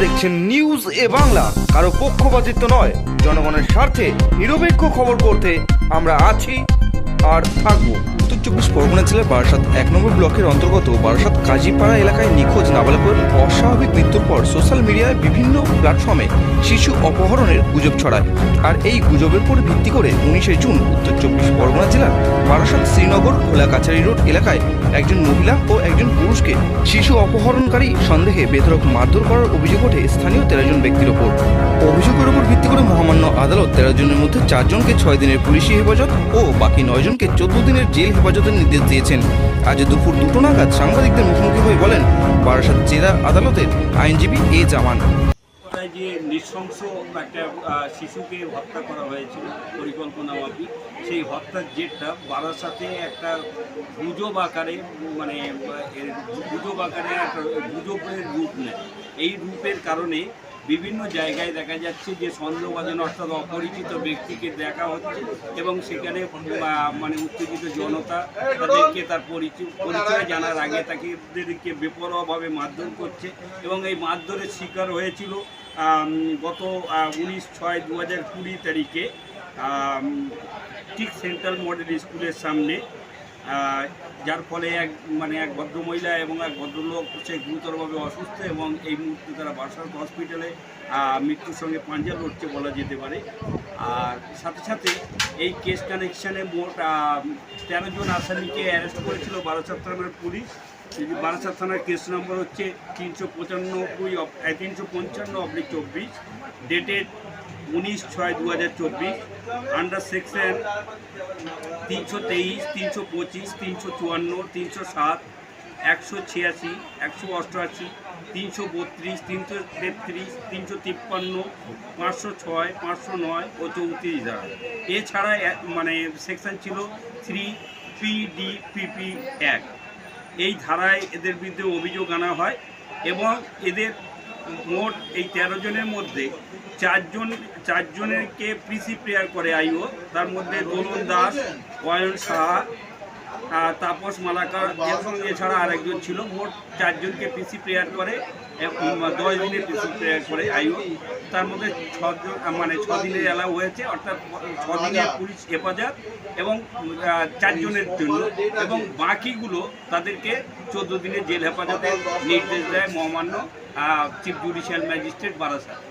দেখছেন নিউজ এ বাংলা। কারও পক্ষপাতিত্ব নয়, জনগণের স্বার্থে নিরপেক্ষ খবর করতে আমরা আছি আর থাকব। উত্তর চব্বিশ পরগনা জেলার বারাসাত এক নম্বর ব্লকের অন্তর্গত বারাসাত কাজীপাড়া এলাকায় নিখোঁজ নাবালকের অস্বাভাবিক মৃত্যুর পর সোশ্যাল মিডিয়ায় বিভিন্ন প্ল্যাটফর্মে শিশু অপহরণের গুজব ছড়ায়। আর এই গুজবের উপর ভিত্তি করে উনিশে জুন উত্তর চব্বিশ পরগনা জেলার বারাসাত শ্রীনগর খোলা কাছারি রোড এলাকায় একজন মহিলা ও একজন পুরুষকে শিশু অপহরণকারী সন্দেহে বেধরক মারধর করার অভিযোগ ওঠে স্থানীয় তেরো জন ব্যক্তির ওপর। অভিযোগের উপর ভিত্তি করে মহামান্য আদালত তেরো জনের মধ্যে চারজনকে ছয় দিনের পুলিশি হেফাজত ও বাকি নয় জনকে চোদ্দ দিনের জেল হেফাজতের নির্দেশ দিয়েছেন। আজ দুপুর দুটো নাগাদ সাংবাদিকদের মুখোমুখি হয়ে বলেন, বারাসাত জেলা আদালতের আইনজীবী এ জামান। যে নৃশংস একটা শিশুকে হত্যা করা হয়েছিল, পরিকল্পনা মাফিক, সেই হত্যার জেরটা বারাসাতে একটা গুজব আকারে মানে গুজব আকারে একটা গুজবের রূপ নেয়। এই রূপের কারণে বিভিন্ন জায়গায় দেখা যাচ্ছে যে সন্দেহভাজন অর্থাৎ অপরিচিত ব্যক্তিকে দেখা হচ্ছে এবং সেখানে মানে উত্তেজিত জনতা তাদেরকে তার পরিচয় পরিচয় জানার আগে তাদেরকে বেপরোয়াভাবে মারধর করছে এবং এই মারধরের শিকার হয়েছিল গত উনিশ ছয় দু হাজার কুড়ি তারিখে ঠিক সেন্ট্রাল মডেল স্কুলের সামনে। যার ফলে এক মানে এক ভদ্রমহিলা এবং এক ভদ্রলোক সে গুরুতরভাবে অসুস্থ এবং এই মুহূর্তে তারা বাসার হসপিটালে মৃত্যুর সঙ্গে পাঞ্জা লড়ছে বলা যেতে পারে। আর সাথে সাথে এই কেস কানেকশানে মোট তেরো জন আসামিকে অ্যারেস্ট করেছিল বারাসাত থানার পুলিশ। বারাসাত থানার কেস নম্বর হচ্ছে তিনশো পঁচানব্বই তিনশো পঞ্চান্ন অব্লিক চব্বিশ, ডেটেড উনিশ ছয় দু হাজার চব্বিশ আন্ডার সেকশন তিনশো তেইশ, তিনশো পঁচিশ, তিনশো চুয়ান্ন, তিনশো সাত, একশো ছিয়াশি, একশো অষ্টআশি, তিনশো বত্রিশ, তিনশো তেত্রিশ, তিনশো তিপ্পান্ন, পাঁচশো ছয়, পাঁচশো নয় ও চৌত্রিশ ধারা এছাড়া মানে সেকশন ছিল থ্রি পিডিপিপি এক। এই ধারায় এদের বিরুদ্ধে অভিযোগ আনা হয় এবং এদের মোট এই তেরো জনের মধ্যে চারজন চারজনেরকে পিসি প্রেয়ার করে আইও। তার মধ্যে দোলন দাস অয়ন সাহা তাপস মালাকার এবং এছাড়া আরেকজন ছিল। মোট চারজনকে পিসি প্রেয়ার করে দশ দিনের পিসি প্রেয়ার করে আইও তার মধ্যে ছজন মানে ছ দিনের অ্যালাউ হয়েছে, অর্থাৎ ছ দিনের পুলিশ হেফাজত এবং চারজনের জন্য। এবং বাকিগুলো তাদেরকে চোদ্দ দিনের জেল হেফাজতের নির্দেশ দেয় মহামান্য চিফ জুডিশিয়াল ম্যাজিস্ট্রেট বারাসাত।